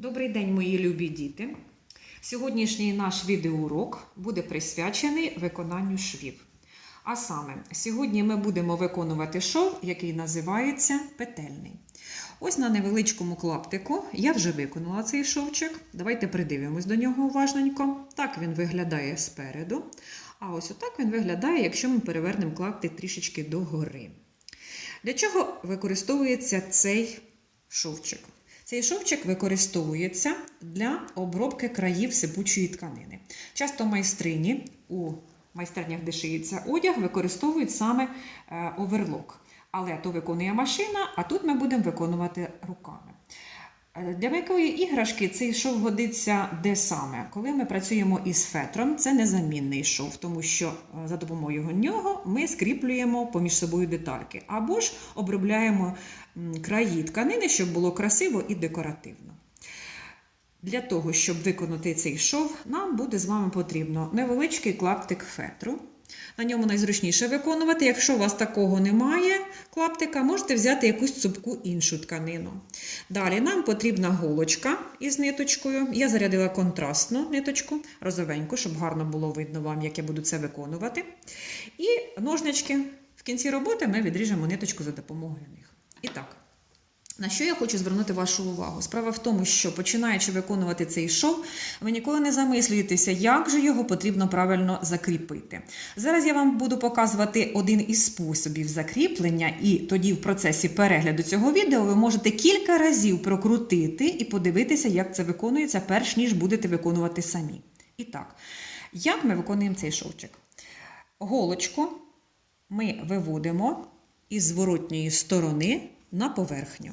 Добрий день, мої любі діти. Сьогоднішній наш відеоурок буде присвячений виконанню швів. А саме, сьогодні ми будемо виконувати шов, який називається петельний. Ось на невеличкому клаптику я вже виконала цей шовчик. Давайте придивимось до нього уважненько. Так він виглядає спереду. А ось отак він виглядає, якщо ми перевернемо клаптик трішечки догори. Для чого використовується цей шовчик? Цей шовчик використовується для обробки країв сипучої тканини. Часто майстрині у майстернях, де шиється одяг, використовують саме е, оверлок. Але то виконує машина, а тут ми будемо виконувати руками. Е, Для м'якої іграшки цей шов годиться де саме. Коли ми працюємо із фетром, це незамінний шов, тому що е, за допомогою нього ми скріплюємо поміж собою детальки або ж обробляємо краї тканини, щоб було красиво і декоративно. Для того, щоб виконати цей шов, нам буде з вами потрібно невеличкий клаптик фетру. На ньому найзручніше виконувати. Якщо у вас такого немає клаптика, можете взяти якусь цупку іншу тканину. Далі нам потрібна голочка із ниточкою. Я зарядила контрастну ниточку, розовеньку, щоб гарно було видно вам, як я буду це виконувати. І ножнички. В кінці роботи ми відріжемо ниточку за допомогою них. І так. На що я хочу звернути вашу увагу? Справа в тому, що починаючи виконувати цей шов, ви ніколи не замислюєтеся, як же його потрібно правильно закріпити. Зараз я вам буду показувати один із способів закріплення, і тоді в процесі перегляду цього відео ви можете кілька разів прокрутити і подивитися, як це виконується, перш ніж будете виконувати самі. І так, як ми виконуємо цей шовчик? Голочку ми виводимо із зворотньої сторони на поверхню.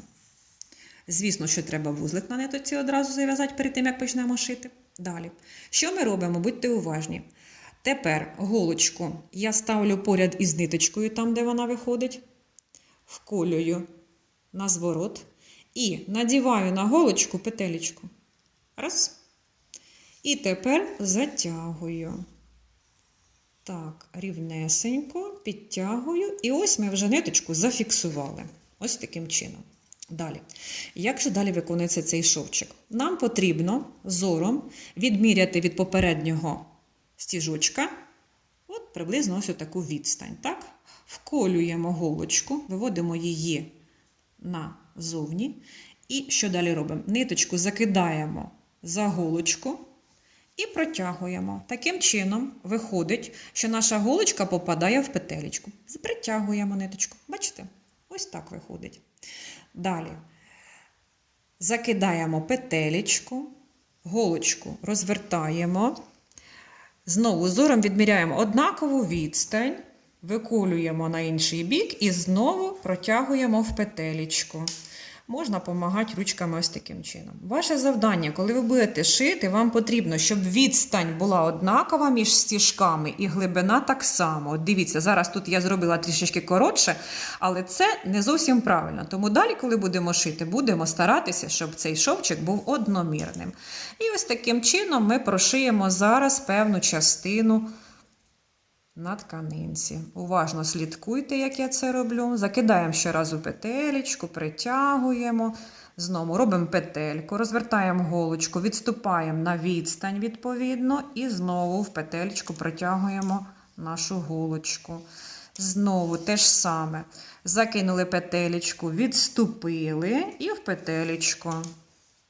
Звісно, що треба вузлик на нитоці одразу зав'язати перед тим, як почнемо шити. Далі. Що ми робимо? Будьте уважні. Тепер голочку я ставлю поряд із ниточкою, там, де вона виходить, вколюю на зворот і надіваю на голочку петелечку. Раз. І тепер затягую. Так, рівнесенько підтягую. І ось ми вже ниточку зафіксували. Ось таким чином. Далі. Як же далі виконується цей шовчик? Нам потрібно зором відміряти від попереднього стіжочка от приблизно ось таку відстань. Так? Вколюємо голочку, виводимо її назовні. І що далі робимо? Ниточку закидаємо за голочку і протягуємо. Таким чином виходить, що наша голочка попадає в петелечку. Притягуємо ниточку. Бачите? Ось так виходить. Далі закидаємо петелечку, голочку розвертаємо. Знову зором відміряємо однакову відстань, виколюємо на інший бік і знову протягуємо в петелечку. Можна допомагати ручками ось таким чином. Ваше завдання, коли ви будете шити, вам потрібно, щоб відстань була однакова між стіжками і глибина так само. От дивіться, зараз тут я зробила трішечки коротше, але це не зовсім правильно. Тому далі, коли будемо шити, будемо старатися, щоб цей шовчик був одномірним. І ось таким чином ми прошиємо зараз певну частину на тканинці. Уважно слідкуйте, як я це роблю. Закидаємо ще раз у петелечку, притягуємо. Знову робимо петельку, розвертаємо голочку, відступаємо на відстань відповідно, і знову в петельку протягуємо нашу голочку. Знову те ж саме. Закинули петелечку, відступили і в петелечку.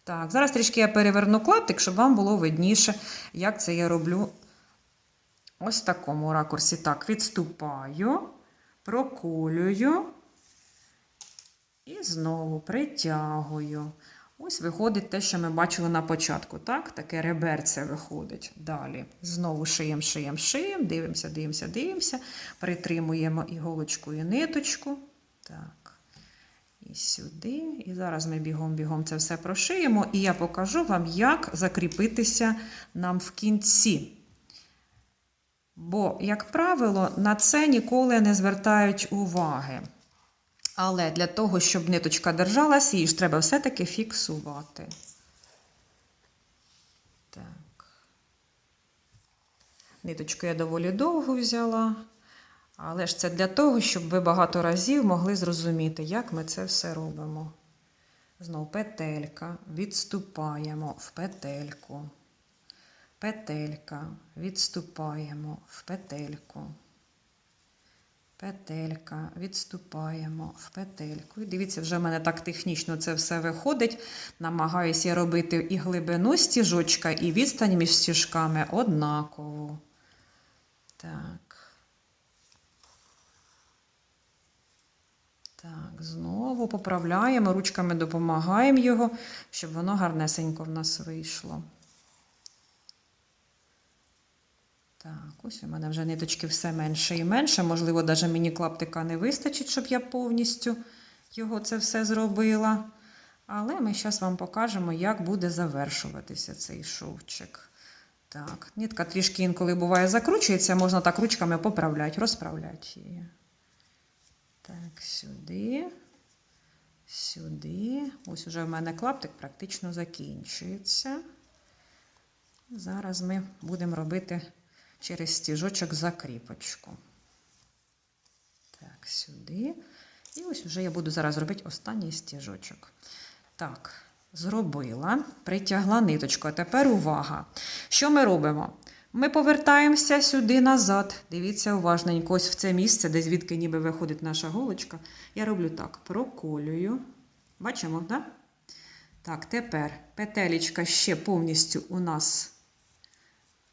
Так, зараз трішки я переверну клаптик, щоб вам було видніше, як це я роблю Ось в такому ракурсі. Так, відступаю, проколюю і знову притягую. Ось виходить те, що ми бачили на початку. Так, таке реберце виходить. Далі. Знову шиємо, шиємо, шиємо, дивимося, дивимося, дивимося. Притримуємо іголочку і ниточку. Так. І сюди. І зараз ми бігом-бігом це все прошиємо. І я покажу вам, як закріпитися нам в кінці. Бо, як правило, на це ніколи не звертають уваги. Але для того, щоб ниточка держалась, її ж треба все-таки фіксувати. Так. Ниточку я доволі довго взяла. Але ж це для того, щоб ви багато разів могли зрозуміти, як ми це все робимо. Знов петелька, відступаємо в петельку. Петелька, відступаємо в петельку. Петелька, відступаємо в петельку. І дивіться, вже в мене так технічно це все виходить. Намагаюся робити і глибину стіжочка, і відстань між стіжками однакову. Так. Так, знову поправляємо, ручками допомагаємо його, щоб воно гарнесенько в нас вийшло. Так, ось у мене вже ниточки все менше і менше. Можливо, навіть мені клаптика не вистачить, щоб я повністю його це все зробила. Але ми зараз вам покажемо, як буде завершуватися цей шовчик. Так, нитка трішки інколи буває закручується, можна так ручками поправляти, розправляти її. Так, сюди, сюди. Ось уже в мене клаптик практично закінчується. Зараз ми будемо робити через стіжочок закріпочку. Так, сюди. І ось вже я буду зараз робити останній стіжочок. Так, зробила, притягла ниточку. А тепер увага. Що ми робимо? Ми повертаємося сюди назад. Дивіться уважненько, ось в це місце, де звідки ніби виходить наша голочка. Я роблю так: проколюю. Бачимо, так? Да? Так, тепер петелечка ще повністю у нас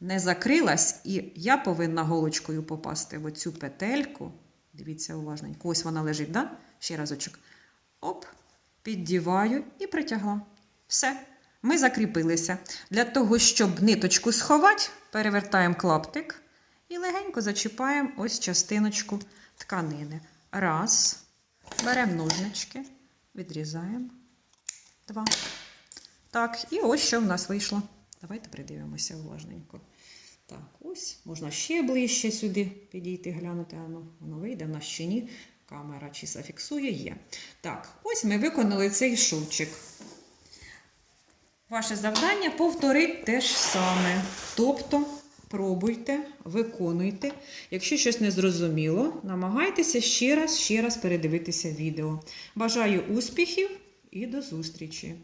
не закрилась, і я повинна голочкою попасти в оцю петельку. Дивіться уважненько. Ось вона лежить, да? Ще разочок. Оп, піддіваю і притягла. Все. Ми закріпилися. Для того, щоб ниточку сховати, перевертаємо клаптик і легенько зачіпаємо ось частиночку тканини. Раз. Беремо ножнички, відрізаємо. Два. Так, і ось що в нас вийшло. Давайте придивимося уважненько. Так, ось, можна ще ближче сюди підійти, глянути, а ну, воно вийде в нас чи ні. Камера чи зафіксує, є. Так, ось ми виконали цей шовчик. Ваше завдання повторити те ж саме. Тобто, пробуйте, виконуйте. Якщо щось не зрозуміло, намагайтеся ще раз, ще раз передивитися відео. Бажаю успіхів і до зустрічі!